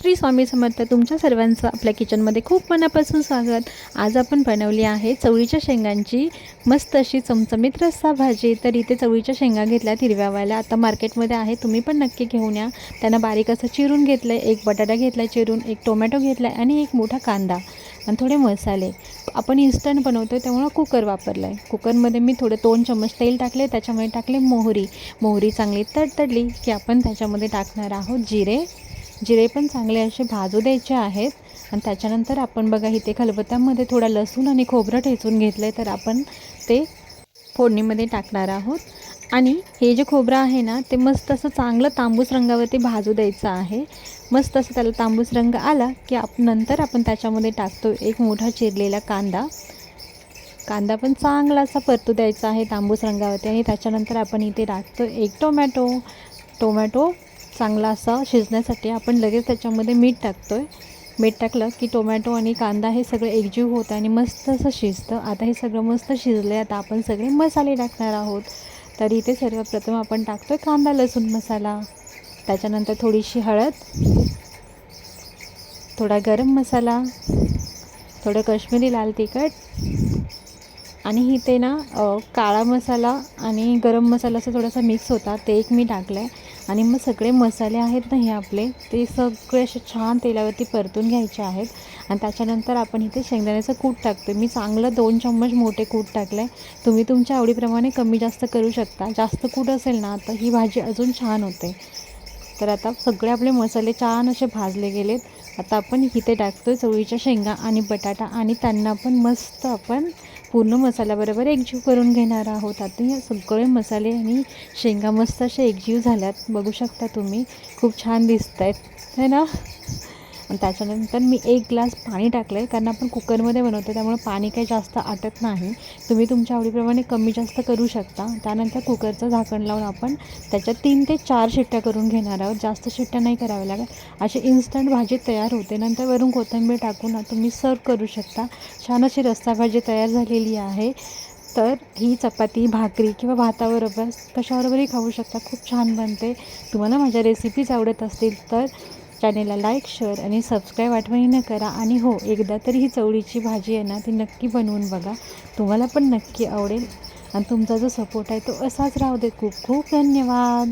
श्री स्वामी समर्थ तुमच्या सर्वांचं आपल्या किचनमध्ये खूप मनापासून स्वागत. आज आपण बनवली आहे चवळीच्या शेंगांची मस्त अशी चमचमीत रस्सा भाजी. तर इथे चवळीच्या शेंगा घेतल्या हिरव्यावाल्या. आता मार्केटमध्ये आहे तुम्ही पण नक्की घेऊन या. त्यांना बारीक असं चिरून घेतलं आहे एक बटाटा घेतला आहे चिरून एक टोमॅटो घेतला आहे आणि एक मोठा कांदा आणि थोडे मसाले. आपण इन्स्टंट बनवतो त्यामुळं कुकर वापरला आहे कुकरमध्ये मी थोडं दोन चम्मच तेल टाकले त्याच्यामध्ये टाकले मोहरी. मोहरी चांगली तडतडली की आपण त्याच्यामध्ये टाकणार आहोत जिरे जिरे पण चांगले असे भाजू द्यायचे आहेत. आणि त्याच्यानंतर आपण बघा इथे खलबत्त्यामध्ये थोडा लसूण आणि खोबरं ठेचून घेतलं आहे तर आपण ते फोडणीमध्ये टाकणार आहोत. आणि हे जे खोबरं आहे ना ते मस्त असं चांगलं तांबूस रंगावरती भाजू द्यायचं आहे. मस्त असं त्याला तांबूस रंग आला की आप नंतर आपण त्याच्यामध्ये टाकतो एक मोठा चिरलेला कांदा. कांदा पण चांगला असा परतू द्यायचा आहे तांबूस रंगावरती. आणि त्याच्यानंतर आपण इथे टाकतो एक टोमॅटो. टोमॅटो चांगला असा शिजण्यासाठी आपण लगेच त्याच्यामध्ये मीठ टाकतो आहे मीठ टाकलं की टोमॅटो आणि कांदा हे सगळं एकजीव होतं आणि मस्त असं शिजतं. आता हे सगळं मस्त शिजलं आहे आता आपण सगळे मसाले टाकणार आहोत. तर इथे सर्वप्रथम आपण टाकतो आहे कांदा लसूण मसाला. त्याच्यानंतर थोडीशी हळद. थोडा गरम मसाला. थोडं काश्मीरी लाल तिखट. आणि इथे ना काळा मसाला आणि गरम मसाला असं थोडासा मिक्स होता. ते एक मी टाकलं आहे आणि मग सगळे मसाले आहेत ना हे आपले ते सगळे असे छान तेलावरती परतून घ्यायचे आहेत. आणि त्याच्यानंतर आपण इथे शेंगदाण्याचं कूट टाकतो मी चांगलं दोन चम्मच मोठे कूट टाकलं आहे तुम्ही तुमच्या आवडीप्रमाणे कमी जास्त करू शकता. जास्त कूट असेल ना तर ही भाजी अजून छान होते. तर आता सगळे आपले मसाले छान असे भाजले गेलेत. आता आपण इथे टाकतो चवळीच्या शेंगा आणि बटाटा आणि त्यांना पण मस्त आपण पूर्ण मसाल्याबरोबर एकजीव करून घेणार आहोत. आता या सगळे मसाले आणि शेंगा मस्त असे एकजीव झाल्यात. बघू शकता तुम्ही. खूप छान दिसत आहेत है ना? आणि त्याच्यानंतर मी एक ग्लास पाणी टाकलं आहे कारण आपण कुकरमध्ये बनवतो त्यामुळे पाणी काही जास्त आटत नाही. तुम्ही तुमच्या आवडीप्रमाणे कमी जास्त करू शकता. त्यानंतर कुकरचं झाकण लावून आपण त्याच्यात तीन ते चार शिट्ट्या करून घेणार आहोत. जास्त शिट्ट्या नाही कराव्या लागत. अशी इन्स्टंट भाजी तयार होते. नंतर वरून कोथिंबीर टाकून तुम्ही सर्व करू शकता. छान अशी रस्सा भाजी तयार झालेली आहे. तर ही चपाती भाकरी किंवा भाताबरोबर कशाबरोबरही खाऊ शकता. खूप छान बनते. तुम्हाला माझ्या रेसिपीज आवडत असतील तर चॅनेलला लाईक शेअर आणि सबस्क्राईब आठवणीनं करा. आणि हो एकदा तरी ही चवळीची भाजी आहे ना ती नक्की बनवून बघा. तुम्हाला पण नक्की आवडेल. आणि तुमचा जो सपोर्ट आहे तो असाच राहू दे. खूप खूप धन्यवाद.